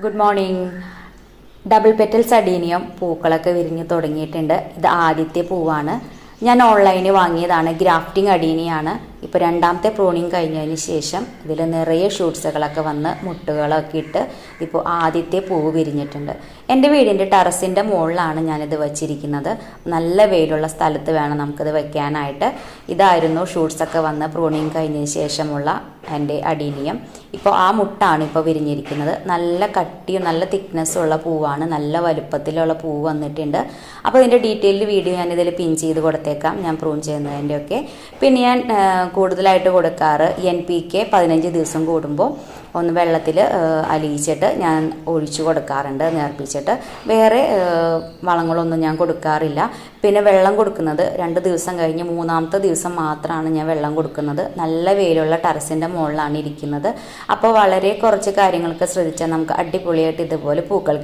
Good morning double petal സഡീനിയം പൂക്കളൊക്കെ വിരിഞ്ഞു തുടങ്ങിയിട്ടുണ്ട്. ഇത് ആദ്യത്തെ പൂവാണ്. ഞാൻ ഓൺലൈനിൽ വാങ്ങിയതാണ്. ഗ്രാഫ്റ്റിംഗ് അഡീനിയാണ് ഇപ്പോൾ രണ്ടാമത്തെ പ്രൂണിങ് കഴിഞ്ഞതിന് ശേഷം ഇതിൽ നിറയെ ഷൂട്ട്സുകളൊക്കെ വന്ന് മുട്ടുകളൊക്കെ ഇട്ട് ഇപ്പോൾ ആദ്യത്തെ പൂവ് വിരിഞ്ഞിട്ടുണ്ട്. എന്റെ വീടിന്റെ ടെറസിന്റെ മുകളിലാണ് ഞാനിത് വച്ചിരിക്കുന്നത്. നല്ല വെയിലുള്ള സ്ഥലത്ത് വേണം നമുക്കിത് വെക്കാനായിട്ട്. ഇതായിരുന്നു ഷൂട്ട്സൊക്കെ വന്ന് പ്രൂണിങ് കഴിഞ്ഞതിന് ശേഷമുള്ള എന്റെ അടീനിയം ഇപ്പോൾ ആ മുട്ടാണ് ഇപ്പോൾ വിരിഞ്ഞിരിക്കുന്നത്. നല്ല കട്ടിയും നല്ല തിക്നെസ്സും ഉള്ള പൂവാണ്. നല്ല വലുപ്പത്തിലുള്ള പൂവ് വന്നിട്ടുണ്ട്. അപ്പോൾ ഇതിന്റെ ഡീറ്റെയിൽഡ് വീഡിയോ ഞാനിതിൽ പിൻ ചെയ്ത് കൊടുത്തേക്കാം. ഞാൻ പ്രൂൺ ചെയ്യുന്നതിന്റെയൊക്കെ പിന്നെ ഞാൻ കൂടുതലായിട്ട് കൊടുക്കാറ് എൻ പി കെ പതിനഞ്ച് ദിവസം കൂടുമ്പോൾ ഒന്ന് വെള്ളത്തിൽ അലിയിച്ചിട്ട് ഞാൻ ഒഴിച്ചു കൊടുക്കാറുണ്ട് നേർപ്പിച്ചിട്ട് വേറെ വളങ്ങളൊന്നും ഞാൻ കൊടുക്കാറില്ല. പിന്നെ വെള്ളം കൊടുക്കുന്നത് രണ്ട് ദിവസം കഴിഞ്ഞ് മൂന്നാമത്തെ ദിവസം മാത്രമാണ് ഞാൻ വെള്ളം കൊടുക്കുന്നത്. നല്ല വെയിലുള്ള ടെറസിന്റെ മുകളിലാണ് ഇരിക്കുന്നത്. അപ്പോൾ വളരെ കുറച്ച് കാര്യങ്ങളൊക്കെ ശ്രദ്ധിച്ചാൽ നമുക്ക് അടിപൊളിയായിട്ട് ഇതുപോലെ പൂക്കൾ